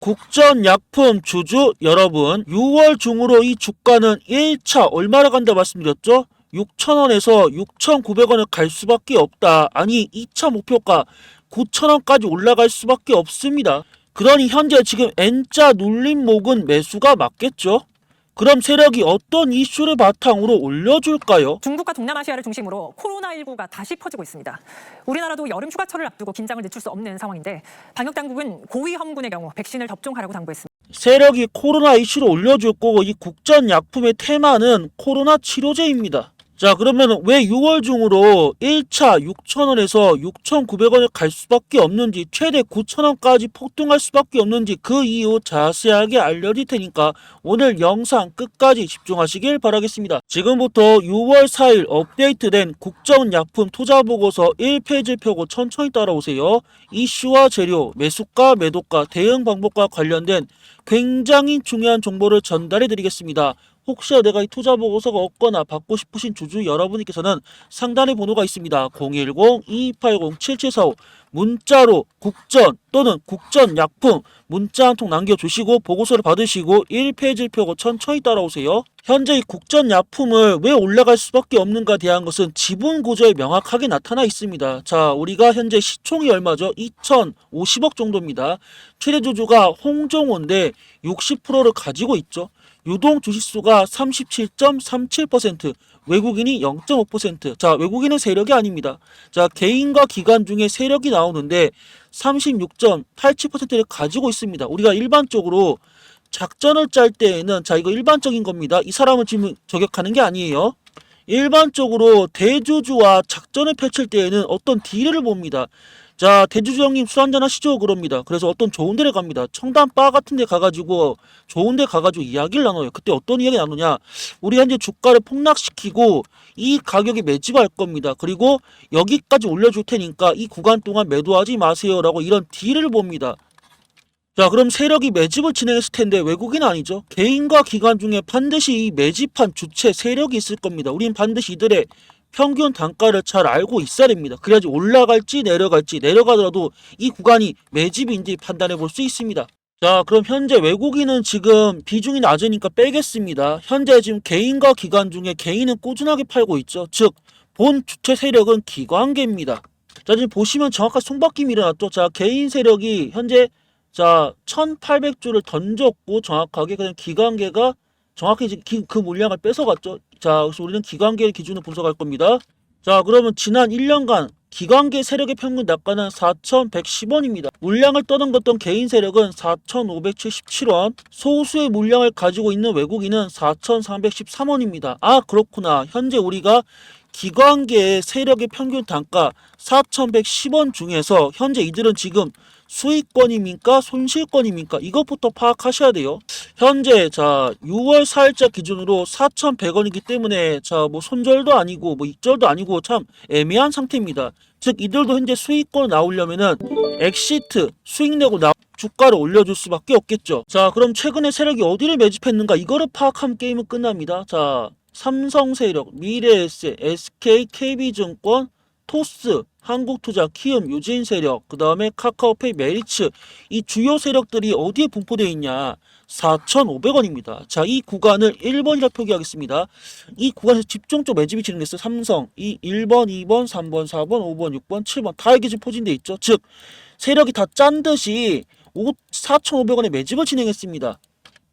국전약품 주주 여러분 6월 중으로 이 주가는 1차 얼마나 간다 말씀드렸죠? 6,000원에서 6,900원을 갈 수밖에 없다. 아니 2차 목표가 9,000원까지 올라갈 수밖에 없습니다. 그러니 현재 지금 N자 눌림목은 매수가 맞겠죠? 그럼 세력이 어떤 이슈를 바탕으로 올려줄까요? 중국과 동남아시아를 중심으로 코로나19가 다시 퍼지고 있습니다. 우리나라도 여름 휴가철을 앞두고 긴장을 늦출 수 없는 상황인데 방역 당국은 고위 험군의 경우 백신을 접종하라고 당부했습니다. 세력이 코로나 이슈를 올려줄 거고 이 국전 약품의 테마는 코로나 치료제입니다. 자 그러면 왜 6월 중으로 1차 6,000원에서 6,900원을 갈 수밖에 없는지 최대 9,000원까지 폭등할 수밖에 없는지 그 이유 자세하게 알려드릴 테니까 오늘 영상 끝까지 집중하시길 바라겠습니다. 지금부터 6월 4일 업데이트된 국정약품 투자보고서 1페이지 펴고 천천히 따라오세요. 이슈와 재료, 매수가, 매도가, 대응 방법과 관련된 굉장히 중요한 정보를 전달해 드리겠습니다. 혹시 내가 이 투자 보고서가 없거나 받고 싶으신 주주 여러분께서는 상단에 번호가 있습니다. 010-2280-7745 문자로 국전 또는 국전 약품 문자 한 통 남겨주시고 보고서를 받으시고 1페이지를 펴고 천천히 따라오세요. 현재 이 국전 약품을 왜 올라갈 수밖에 없는가 대한 것은 지분 구조에 명확하게 나타나 있습니다. 자, 우리가 현재 시총이 얼마죠? 2,050억 정도입니다. 최대 주주가 홍종호인데 60%를 가지고 있죠. 유동 주식수가 37.37%, 외국인이 0.5%. 자, 외국인은 세력이 아닙니다. 자, 개인과 기관 중에 세력이 나오는데 36.87%를 가지고 있습니다. 우리가 일반적으로 작전을 짤 때에는 자, 이거 일반적인 겁니다. 이 사람은 지금 저격하는 게 아니에요. 일반적으로 대주주와 작전을 펼칠 때에는 어떤 딜을 봅니다. 자, 대주주 형님 술 한잔 하시죠? 그럽니다. 그래서 어떤 좋은 데를 갑니다. 청담 바 같은 데 가가지고 좋은 데 가가지고 이야기를 나눠요. 그때 어떤 이야기 나누냐? 우리 현재 주가를 폭락시키고 이 가격에 매집할 겁니다. 그리고 여기까지 올려줄 테니까 이 구간 동안 매도하지 마세요 라고 이런 딜을 봅니다. 자, 그럼 세력이 매집을 진행했을 텐데 외국인 아니죠? 개인과 기관 중에 반드시 이 매집한 주체 세력이 있을 겁니다. 우린 반드시 이들의 평균 단가를 잘 알고 있어야 됩니다. 그래야지 올라갈지 내려갈지 내려가더라도 이 구간이 매집인지 판단해 볼 수 있습니다. 자, 그럼 현재 외국인은 지금 비중이 낮으니까 빼겠습니다. 현재 지금 개인과 기관 중에 개인은 꾸준하게 팔고 있죠. 즉, 본 주체 세력은 기관계입니다. 자, 지금 보시면 정확한 손바뀜이 일어났죠. 자, 개인 세력이 현재 자, 1800주를 던졌고 정확하게 그냥 기관계가 정확히 기- 그 물량을 뺏어갔죠. 자, 그래서 우리는 기관계 기준으로 분석할 겁니다. 자, 그러면 지난 1년간 기관계 세력의 평균 단가는 4,110원입니다. 물량을 떠넘겼던 개인 세력은 4,577원, 소수의 물량을 가지고 있는 외국인은 4,313원입니다. 아, 그렇구나. 현재 우리가 기관계의 세력의 평균 단가 4,110원 중에서 현재 이들은 지금 수익권입니까? 손실권입니까? 이것부터 파악하셔야 돼요. 현재 자 6월 4일자 기준으로 4,100원이기 때문에 자 뭐 손절도 아니고 뭐 익절도 아니고 참 애매한 상태입니다. 즉 이들도 현재 수익권 나오려면은 엑시트 수익 내고 나 주가를 올려줄 수밖에 없겠죠. 자 그럼 최근에 세력이 어디를 매집했는가 이거를 파악하면 게임은 끝납니다. 자 삼성 세력, 미래에셋, SK, KB증권, 토스, 한국투자, 키움, 유진 세력, 그 다음에 카카오페이, 메리츠 이 주요 세력들이 어디에 분포되어 있냐? 4,500원입니다. 자, 이 구간을 1번이라 표기하겠습니다. 이 구간에서 집중적 매집이 진행됐어요. 삼성, 이 1번, 2번, 3번, 4번, 5번, 6번, 7번 다 이게 지금 포진돼 있죠. 즉, 세력이 다 짠 듯이 4,500원의 매집을 진행했습니다.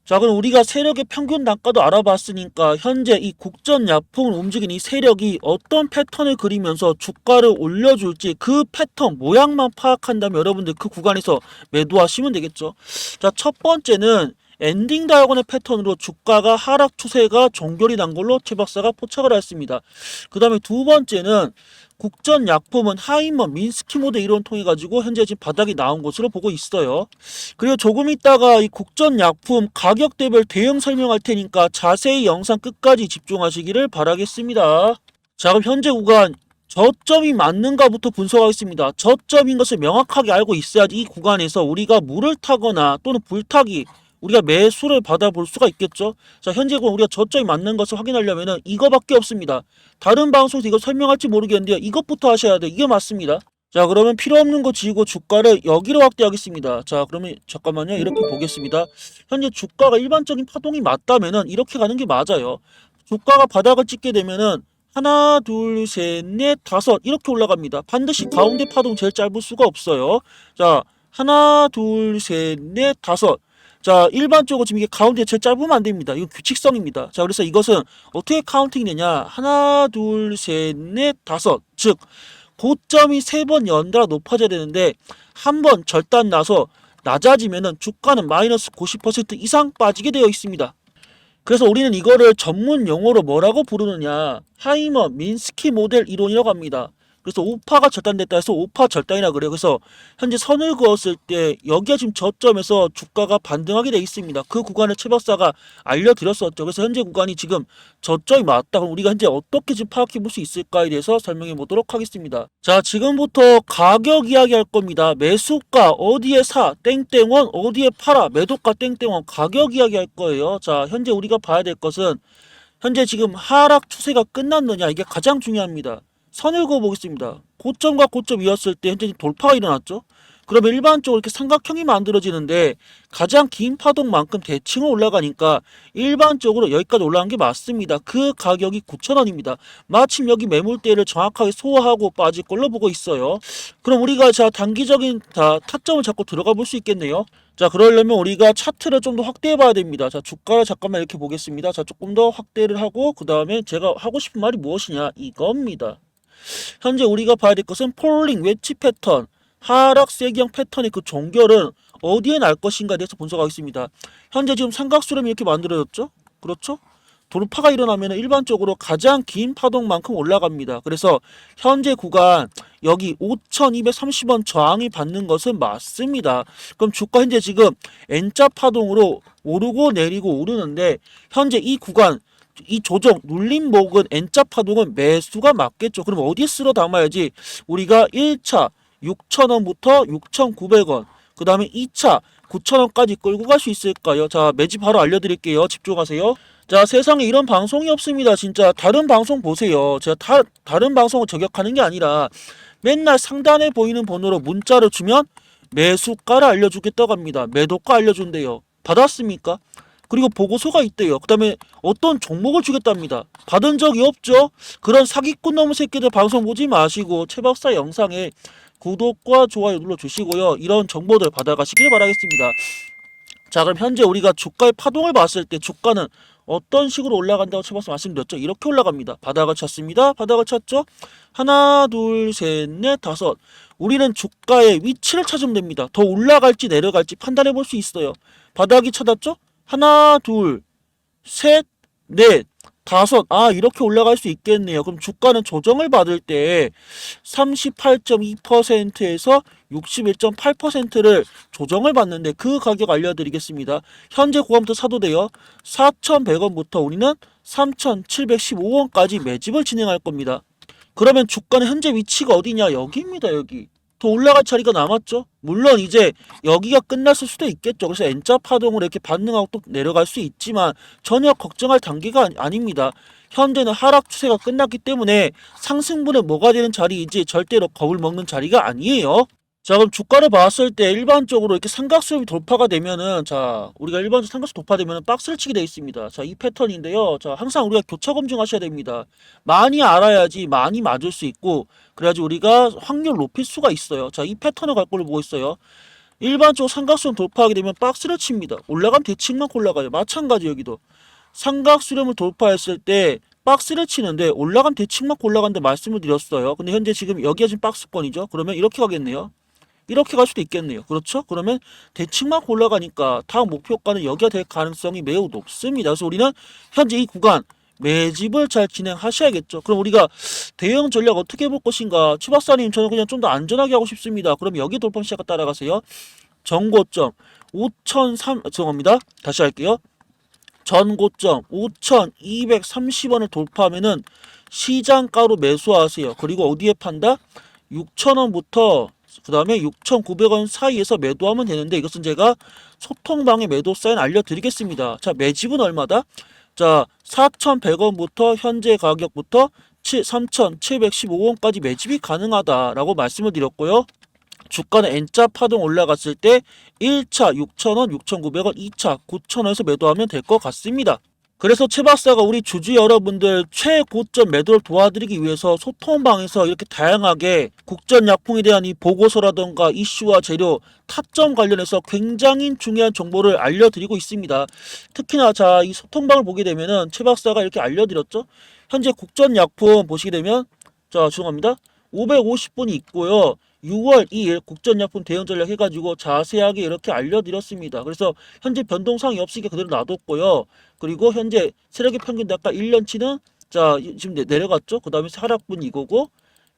자, 그럼 우리가 세력의 평균 단가도 알아봤으니까 현재 이 국전약품을 움직이는 이 세력이 어떤 패턴을 그리면서 주가를 올려줄지 그 패턴 모양만 파악한다면 여러분들 그 구간에서 매도하시면 되겠죠. 자, 첫 번째는 엔딩 다이아곤의 패턴으로 주가가 하락 추세가 종결이 난 걸로 최 박사가 포착을 했습니다. 그 다음에 두 번째는 국전 약품은 하이먼 민스키 모드 이론 통해 가지고 현재 지금 바닥이 나온 것으로 보고 있어요. 그리고 조금 있다가 이 국전 약품 가격 대별 대응 설명할 테니까 자세히 영상 끝까지 집중하시기를 바라겠습니다. 자 그럼 현재 구간 저점이 맞는가부터 분석하겠습니다. 저점인 것을 명확하게 알고 있어야지 이 구간에서 우리가 물을 타거나 또는 불타기 우리가 매수를 받아볼 수가 있겠죠. 자 현재 구간 우리가 저점이 맞는 것을 확인하려면은 이거밖에 없습니다. 다른 방송에서 이거 설명할지 모르겠는데요. 이것부터 하셔야 돼. 이게 맞습니다. 자, 그러면 필요 없는 거 지우고 주가를 여기로 확대하겠습니다. 자, 그러면 잠깐만요. 이렇게 보겠습니다. 현재 주가가 일반적인 파동이 맞다면은 이렇게 가는 게 맞아요. 주가가 바닥을 찍게 되면은 하나, 둘, 셋, 넷, 다섯 이렇게 올라갑니다. 반드시 가운데 파동 제일 짧을 수가 없어요. 자, 하나, 둘, 셋, 넷, 다섯. 자, 일반적으로 지금 이게 가운데 제일 짧으면 안 됩니다. 이건 규칙성입니다. 자, 그래서 이것은 어떻게 카운팅이 되냐? 하나, 둘, 셋, 넷, 다섯. 즉, 고점이 세 번 연달아 높아져야 되는데 한 번 절단 나서 낮아지면은 주가는 마이너스 90% 이상 빠지게 되어 있습니다. 그래서 우리는 이거를 전문 용어로 뭐라고 부르느냐 하이머 민스키 모델 이론이라고 합니다. 그래서 우파가 절단됐다 해서 우파 절단이라 그래요. 그래서 현재 선을 그었을 때 여기가 지금 저점에서 주가가 반등하게 돼 있습니다. 그 구간을 최 박사가 알려드렸었죠. 그래서 현재 구간이 지금 저점이 맞다. 그럼 우리가 현재 어떻게 지금 파악해 볼 수 있을까에 대해서 설명해 보도록 하겠습니다. 자, 지금부터 가격 이야기 할 겁니다. 매수가 어디에 사 땡땡원 어디에 팔아 매도가 땡땡원 가격 이야기 할 거예요. 자, 현재 우리가 봐야 될 것은 현재 지금 하락 추세가 끝났느냐 이게 가장 중요합니다. 선을 그어보겠습니다. 고점과 고점 이었을 때 현재 돌파가 일어났죠. 그러면 일반적으로 이렇게 삼각형이 만들어지는데 가장 긴 파동만큼 대칭으로 올라가니까 일반적으로 여기까지 올라간 게 맞습니다. 그 가격이 9,000원입니다. 마침 여기 매물대를 정확하게 소화하고 빠질 걸로 보고 있어요. 그럼 우리가 자 단기적인 다 타점을 잡고 들어가 볼 수 있겠네요. 자 그러려면 우리가 차트를 좀 더 확대해 봐야 됩니다. 자 주가를 잠깐만 이렇게 보겠습니다. 자 조금 더 확대를 하고 그 다음에 제가 하고 싶은 말이 무엇이냐 이겁니다. 현재 우리가 봐야 될 것은 폴링 웨치 패턴 하락 세기형 패턴의 그 종결은 어디에 날 것인가에 대해서 분석하겠습니다. 현재 지금 삼각수렴이 이렇게 만들어졌죠? 그렇죠? 돌파가 일어나면 일반적으로 가장 긴 파동만큼 올라갑니다. 그래서 현재 구간 여기 5,230원 저항이 받는 것은 맞습니다. 그럼 주가 현재 지금 N자 파동으로 오르고 내리고 오르는데 현재 이 구간 이 조정 눌림목은 N자 파동은 매수가 맞겠죠. 그럼 어디에 쓸어 담아야지? 우리가 1차 6,000원부터 6,900원 그 다음에 2차 9,000원까지 끌고 갈 수 있을까요? 자 매집 바로 알려드릴게요. 집중하세요. 자 세상에 이런 방송이 없습니다. 진짜 다른 방송 보세요. 제가 다, 다른 방송을 저격하는 게 아니라 맨날 상단에 보이는 번호로 문자를 주면 매수가를 알려주겠다고 합니다. 매도가 알려준대요. 받았습니까? 그리고 보고서가 있대요. 그 다음에 어떤 종목을 주겠답니다. 받은 적이 없죠? 그런 사기꾼 놈의 새끼들 방송 보지 마시고 최 박사 영상에 구독과 좋아요 눌러주시고요. 이런 정보들 받아가시길 바라겠습니다. 자 그럼 현재 우리가 주가의 파동을 봤을 때 주가는 어떤 식으로 올라간다고 쳐봐서 말씀드렸죠. 이렇게 올라갑니다. 바닥을 쳤습니다. 바닥을 쳤죠. 하나, 둘, 셋, 넷, 다섯. 우리는 주가의 위치를 찾으면 됩니다. 더 올라갈지 내려갈지 판단해 볼 수 있어요. 바닥이 쳐졌죠? 하나, 둘, 셋, 넷, 다섯. 아, 이렇게 올라갈 수 있겠네요. 그럼 주가는 조정을 받을 때 38.2%에서 61.8%를 조정을 받는데 그 가격 알려드리겠습니다. 현재 고감부터 사도 돼요. 4,100원부터 우리는 3,715원까지 매집을 진행할 겁니다. 그러면 주가는 현재 위치가 어디냐? 여기입니다, 여기. 더 올라갈 자리가 남았죠. 물론 이제 여기가 끝났을 수도 있겠죠. 그래서 N자 파동으로 이렇게 반등하고 또 내려갈 수 있지만 전혀 걱정할 단계가 아니- 아닙니다. 현재는 하락 추세가 끝났기 때문에 상승분은 뭐가 되는 자리이지 절대로 겁을 먹는 자리가 아니에요. 자 그럼 주가를 봤을 때 일반적으로 이렇게 삼각수렴이 돌파가 되면은 자 우리가 일반적으로 삼각수 돌파되면은 박스를 치게 되어 있습니다. 자 이 패턴인데요. 자 항상 우리가 교차 검증하셔야 됩니다. 많이 알아야지 많이 맞을 수 있고 그래야지 우리가 확률 높일 수가 있어요. 자 이 패턴을 갈 걸로 보고 있어요. 일반적으로 삼각수렴 돌파하게 되면 박스를 칩니다. 올라가면 대칭만 올라가요. 마찬가지 여기도 삼각수렴을 돌파했을 때 박스를 치는데 올라간 대칭만 올라간다 말씀을 드렸어요. 근데 현재 지금 여기가 지금 박스권이죠. 그러면 이렇게 가겠네요. 이렇게 갈 수도 있겠네요. 그렇죠? 그러면 대칭만 올라가니까 다음 목표가는 여기가 될 가능성이 매우 높습니다. 그래서 우리는 현재 이 구간 매집을 잘 진행하셔야겠죠. 그럼 우리가 대응 전략 어떻게 해볼 것인가? 추 박사님 저는 그냥 좀 더 안전하게 하고 싶습니다. 그럼 여기 돌파 시작을 따라가세요. 전고점 5,003 죄송합니다. 다시 할게요. 전고점 5,230원을 돌파하면은 시장가로 매수하세요. 그리고 어디에 판다? 6,000원부터 그 다음에 6,900원 사이에서 매도하면 되는데 이것은 제가 소통방의 매도 사인 알려드리겠습니다. 자 매집은 얼마다? 자 4,100원부터 현재 가격부터 3,715원까지 매집이 가능하다라고 말씀을 드렸고요. 주가는 N자 파동 올라갔을 때 1차 6,000원, 6,900원, 2차 9,000원에서 매도하면 될 것 같습니다. 그래서 최 박사가 우리 주주 여러분들 최고점 매도를 도와드리기 위해서 소통방에서 이렇게 다양하게 국전약품에 대한 이 보고서라던가 이슈와 재료, 타점 관련해서 굉장히 중요한 정보를 알려드리고 있습니다. 특히나 자, 이 소통방을 보게 되면은 최 박사가 이렇게 알려드렸죠. 현재 국전약품 보시게 되면 자, 죄송합니다. 550분이 있고요. 6월 2일 국전약품 대응 전략 해가지고 자세하게 이렇게 알려드렸습니다. 그래서 현재 변동사항이 없으니까 그대로 놔뒀고요. 그리고 현재 세력의 평균 단가 1년치는 자 이- 지금 내- 내려갔죠. 그 다음에 하락분 이거고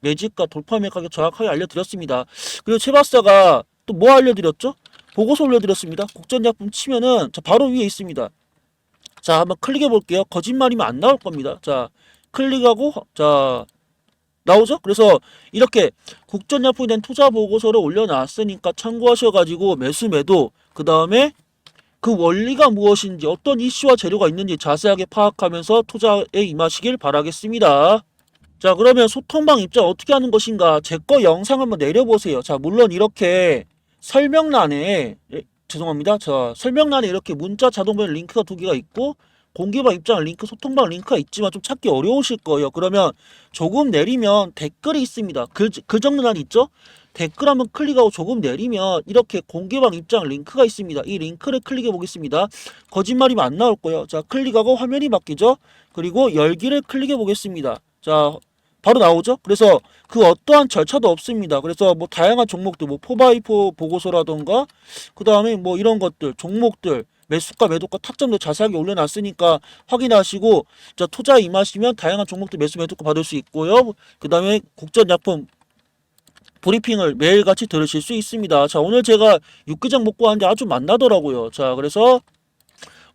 매집가 돌파 매각을 정확하게 알려드렸습니다. 그리고 최박사가 또 뭐 알려드렸죠? 보고서 올려드렸습니다. 국전약품 치면은 자 바로 위에 있습니다. 자 한번 클릭해 볼게요. 거짓말이면 안 나올 겁니다. 자 클릭하고 자 나오죠? 그래서 이렇게 국전약품에 대한 투자 보고서를 올려놨으니까 참고하셔가지고 매수 매도 그 다음에 그 원리가 무엇인지 어떤 이슈와 재료가 있는지 자세하게 파악하면서 투자에 임하시길 바라겠습니다. 자 그러면 소통방 입장 어떻게 하는 것인가 제 거 영상 한번 내려보세요. 자 물론 이렇게 설명란에 예, 죄송합니다. 자 설명란에 이렇게 문자 자동변 링크가 두 개가 있고 공개방 입장 링크 소통방 링크가 있지만 좀 찾기 어려우실 거예요. 그러면 조금 내리면 댓글이 있습니다. 글, 글 정리란 있죠? 댓글 한번 클릭하고 조금 내리면 이렇게 공개방 입장 링크가 있습니다. 이 링크를 클릭해 보겠습니다. 거짓말이면 안 나올 거예요. 자, 클릭하고 화면이 바뀌죠? 그리고 열기를 클릭해 보겠습니다. 자, 바로 나오죠? 그래서 그 어떠한 절차도 없습니다. 그래서 뭐 다양한 종목들, 뭐 포바이포 보고서라던가 그 다음에 뭐 이런 것들, 종목들, 매수가, 매도가, 타점도 자세하게 올려놨으니까 확인하시고 자, 투자에 임하시면 다양한 종목들 매수, 매도가 받을 수 있고요. 그 다음에 국전약품 브리핑을 매일같이 들으실 수 있습니다. 자, 오늘 제가 육개장 먹고 왔는데 아주 만나더라고요. 자, 그래서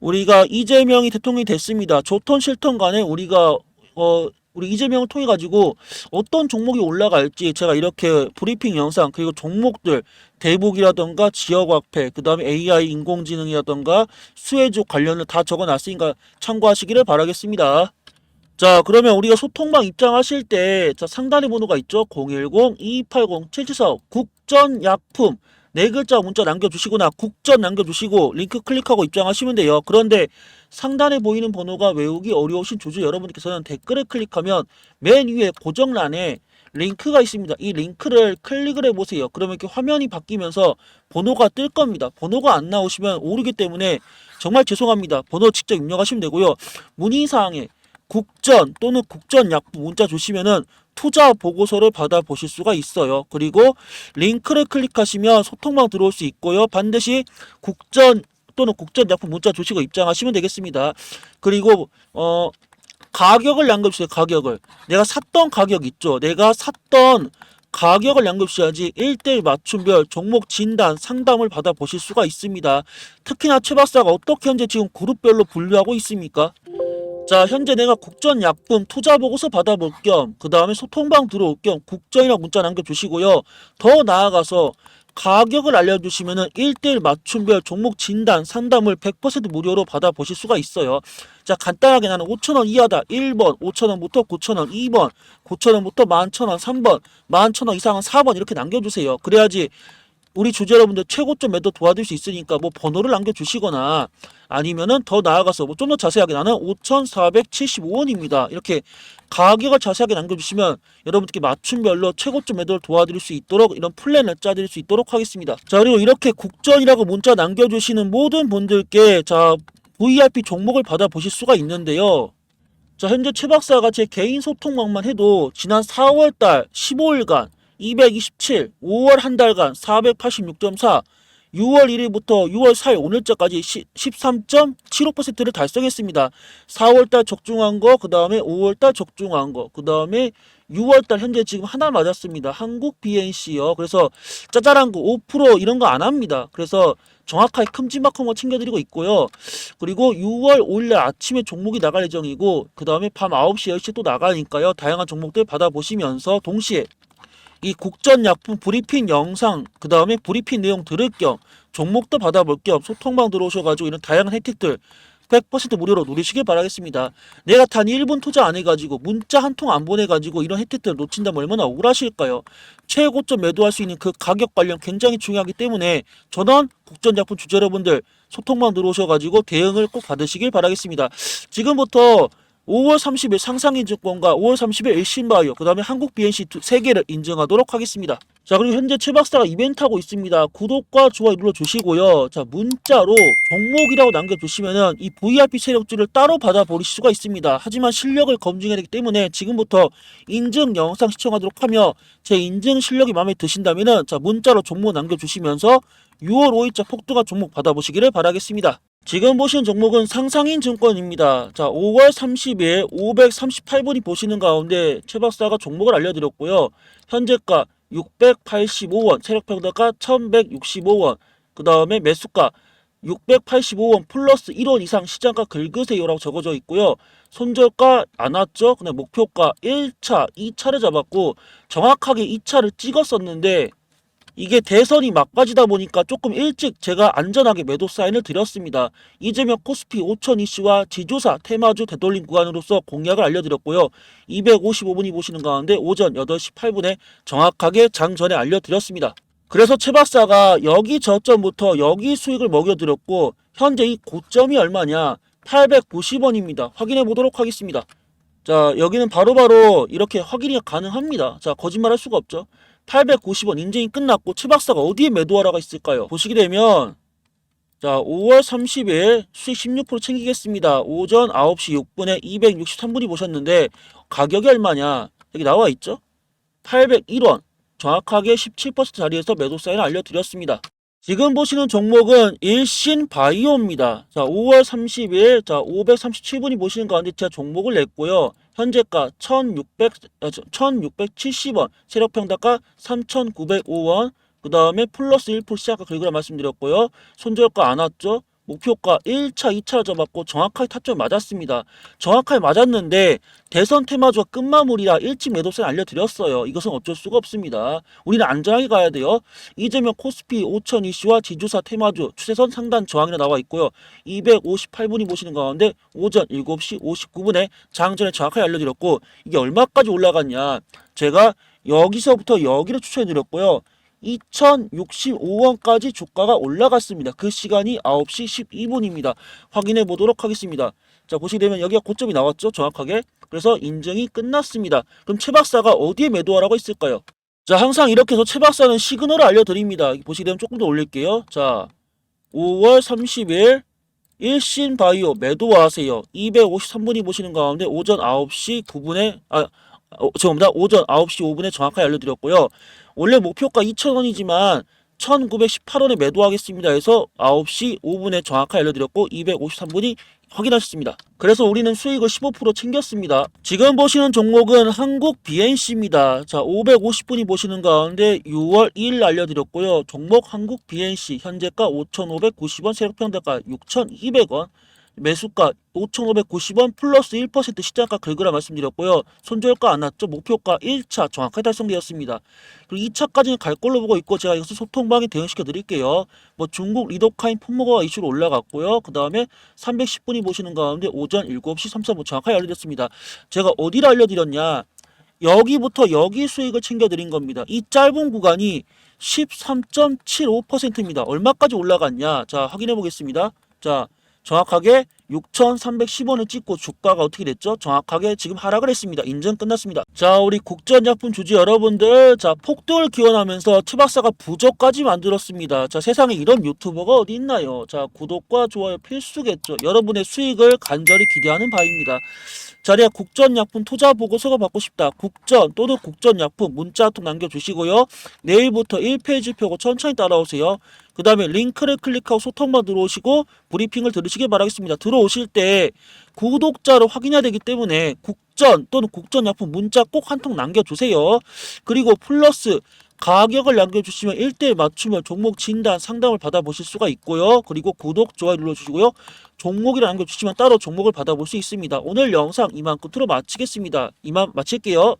우리가 이재명이 대통령이 됐습니다. 좋던 싫던 간에 우리가 어 우리 이재명을 통해 가지고 어떤 종목이 올라갈지 제가 이렇게 브리핑 영상 그리고 종목들 대북이라던가 지역화폐 그다음에 AI 인공지능이라던가 수혜주 관련을 다 적어놨으니까 참고하시기를 바라겠습니다. 자 그러면 우리가 소통방 입장하실 때 자 상단에 번호가 있죠? 010-2280-7745 국전약품. 네 글자 문자 남겨주시거나 국전 남겨주시고 링크 클릭하고 입장하시면 돼요. 그런데 상단에 보이는 번호가 외우기 어려우신 주주 여러분께서는 댓글을 클릭하면 맨 위에 고정란에 링크가 있습니다. 이 링크를 클릭을 해보세요. 그러면 이렇게 화면이 바뀌면서 번호가 뜰 겁니다. 번호가 안 나오시면 오르기 때문에 정말 죄송합니다. 번호 직접 입력하시면 되고요. 문의사항에 국전 또는 국전 약부 문자 주시면은 투자 보고서를 받아보실 수가 있어요. 그리고 링크를 클릭하시면 소통방 들어올 수 있고요. 반드시 국전 또는 국전 약품 문자 주시고 입장하시면 되겠습니다. 그리고 어 가격을 남겨주세요. 가격을 내가 샀던 가격 있죠. 내가 샀던 가격을 남겨주셔야지 1대1 맞춤별 종목 진단 상담을 받아보실 수가 있습니다. 특히나 최 박사가 어떻게 현재 지금 그룹별로 분류하고 있습니까? 자 현재 내가 국전 약품 투자 보고서 받아볼 겸 그 다음에 소통방 들어올 겸 국전이라 문자 남겨주시고요. 더 나아가서 가격을 알려주시면은 1대1 맞춤별 종목 진단 상담을 100% 무료로 받아보실 수가 있어요. 자 간단하게 나는 5천원 이하다 1번 5천원부터 9천원 2번 9천원부터 11,000원 3번 11,000원 이상은 4번 이렇게 남겨주세요. 그래야지 우리 주주 여러분들 최고점 매도 도와드릴 수 있으니까 뭐 번호를 남겨주시거나 아니면은 더 나아가서 뭐 좀 더 자세하게 나는 5,475원입니다. 이렇게 가격을 자세하게 남겨주시면 여러분들께 맞춤별로 최고점 매도를 도와드릴 수 있도록 이런 플랜을 짜드릴 수 있도록 하겠습니다. 자 그리고 이렇게 국전이라고 문자 남겨주시는 모든 분들께 자 VIP 종목을 받아보실 수가 있는데요. 자 현재 최 박사가 제 개인 소통망만 해도 지난 4월달 15일간 227, 5월 한 달간 486.4, 6월 1일부터 6월 4일 오늘자까지 13.75%를 달성했습니다. 4월달 적중한 거, 그 다음에 5월달 적중한 거, 그 다음에 6월달 현재 지금 하나 맞았습니다. 한국 BNC요. 그래서 짜잘한 거 5% 이런 거 안 합니다. 그래서 정확하게 큼지막한 거 챙겨드리고 있고요. 그리고 6월 5일날 아침에 종목이 나갈 예정이고 그 다음에 밤 9시 10시에 또 나가니까요. 다양한 종목들 받아보시면서 동시에 이 국전 약품 브리핑 영상 그 다음에 브리핑 내용 들을 겸 종목도 받아볼 겸 소통방 들어오셔가지고 이런 다양한 혜택들 100% 무료로 누리시길 바라겠습니다. 내가 단 1분 투자 안 해가지고 문자 한 통 안 보내가지고 이런 혜택들을 놓친다면 얼마나 억울하실까요? 최고점 매도할 수 있는 그 가격 관련 굉장히 중요하기 때문에 전원 국전작품 주주 여러분들 소통만 들어오셔가지고 대응을 꼭 받으시길 바라겠습니다. 지금부터 5월 30일 상상인증권과 5월 30일 일신바이오 그 다음에 한국 BNC 두, 세 개를 인증하도록 하겠습니다. 자 그리고 현재 최 박사가 이벤트 하고 있습니다. 구독과 좋아요 눌러주시고요. 자 문자로 종목이라고 남겨주시면은 이 VIP 세력주를 따로 받아버릴 수가 있습니다. 하지만 실력을 검증해야 되기 때문에 지금부터 인증 영상 시청하도록 하며 제 인증 실력이 마음에 드신다면은 자 문자로 종목 남겨주시면서 6월 5일자 폭등한 종목 받아보시기를 바라겠습니다. 지금 보시는 종목은 상상인 증권입니다. 자, 5월 30일 538분이 보시는 가운데 최 박사가 종목을 알려드렸고요. 현재가 685원, 세력평가가 1165원, 그 다음에 매수가 685원 플러스 1원 이상 시장가 긁으세요라고 적어져 있고요. 손절가 안 왔죠? 근데 목표가 1차, 2차를 잡았고 정확하게 2차를 찍었었는데 이게 대선이 막바지다 보니까 조금 일찍 제가 안전하게 매도 사인을 드렸습니다. 이재명 코스피 5천 이슈와 지조사 테마주 되돌림 구간으로서 공약을 알려드렸고요. 255분이 보시는 가운데 오전 8시 8분에 정확하게 장 전에 알려드렸습니다. 그래서 최 박사가 여기 저점부터 여기 수익을 먹여드렸고 현재 이 고점이 얼마냐? 890원입니다. 확인해 보도록 하겠습니다. 자 여기는 바로바로 이렇게 확인이 가능합니다. 자 거짓말할 수가 없죠. 890원 인증이 끝났고 최 박사가 어디에 매도하라가 있을까요? 보시게 되면 자 5월 30일 수익 16% 챙기겠습니다. 오전 9시 6분에 263분이 보셨는데 가격이 얼마냐? 여기 나와 있죠? 801원 정확하게 17% 자리에서 매도 사인을 알려드렸습니다. 지금 보시는 종목은 일신 바이오입니다. 자, 5월 30일, 자, 537분이 보시는 가운데 제가 종목을 냈고요. 현재가 1600, 아, 1670원, 세력평가가 3905원, 그 다음에 플러스 1% 시작가 긁으라 말씀드렸고요. 손절가 안 왔죠? 목표가 1차, 2차를 잡았고 정확하게 타점 맞았습니다. 정확하게 맞았는데 대선 테마주가 끝마무리라 일찍 매도세 알려드렸어요. 이것은 어쩔 수가 없습니다. 우리는 안전하게 가야 돼요. 이재명 코스피 5천 이슈와 지주사 테마주 추세선 상단 저항이라 나와 있고요. 258분이 보시는 가운데 오전 7시 59분에 장전에 정확하게 알려드렸고 이게 얼마까지 올라갔냐. 제가 여기서부터 여기를 추천해드렸고요. 2065원까지 주가가 올라갔습니다. 그 시간이 9시 12분입니다. 확인해 보도록 하겠습니다. 자, 보시게 되면 여기가 고점이 나왔죠? 정확하게. 그래서 인증이 끝났습니다. 그럼 최 박사가 어디에 매도하라고 있을까요? 자, 항상 이렇게 해서 최 박사는 시그널을 알려드립니다. 보시게 되면 조금 더 올릴게요. 자, 5월 30일 일신 바이오 매도하세요. 253분이 보시는 가운데 오전 9시 9분에 아 어, 죄송합니다. 오전 9시 5분에 정확하게 알려드렸고요. 원래 목표가 2,000원이지만 1,918원에 매도하겠습니다 해서 9시 5분에 정확하게 알려드렸고 253분이 확인하셨습니다. 그래서 우리는 수익을 15% 챙겼습니다. 지금 보시는 종목은 한국 BNC입니다. 자, 550분이 보시는 가운데 6월 2일 알려드렸고요. 종목 한국 BNC 현재가 5,590원, 세력평대가 6,200원, 매수가 5,590원 플러스 1% 시장가 긁으라 말씀드렸고요. 손절가 안 났죠. 목표가 1차 정확하게 달성되었습니다. 그리고 2차까지는 갈 걸로 보고 있고 제가 이것을 소통방에 대응시켜 드릴게요. 뭐 중국 리도카인 폼모가 이슈로 올라갔고요. 그 다음에 310분이 보시는 가운데 오전 7시 34분 정확하게 알려드렸습니다. 제가 어디를 알려드렸냐. 여기부터 여기 수익을 챙겨드린 겁니다. 이 짧은 구간이 13.75%입니다. 얼마까지 올라갔냐? 자, 확인해 보겠습니다. 자, 정확하게 6,310원을 찍고 주가가 어떻게 됐죠? 정확하게 지금 하락을 했습니다. 인증 끝났습니다. 자, 우리 국전약품 주주 여러분들, 자, 폭등을 기원하면서 최 박사가 부적까지 만들었습니다. 자, 세상에 이런 유튜버가 어디 있나요? 자, 구독과 좋아요 필수겠죠. 여러분의 수익을 간절히 기대하는 바입니다. 자, 내가 국전약품 투자 보고서가 받고 싶다. 국전 또는 국전약품 문자 한통 남겨주시고요. 내일부터 1페이지 펴고 천천히 따라오세요. 그 다음에 링크를 클릭하고 소통만 들어오시고 브리핑을 들으시길 바라겠습니다. 들어오실 때 구독자를 확인해야 되기 때문에 국전 또는 국전약품 문자 꼭 한 통 남겨주세요. 그리고 플러스 가격을 남겨주시면 1대1 맞춤을 종목 진단 상담을 받아보실 수가 있고요. 그리고 구독, 좋아요 눌러주시고요. 종목이라 남겨주시면 따로 종목을 받아볼 수 있습니다. 오늘 영상 이만 끝으로 마치겠습니다. 이만 마칠게요.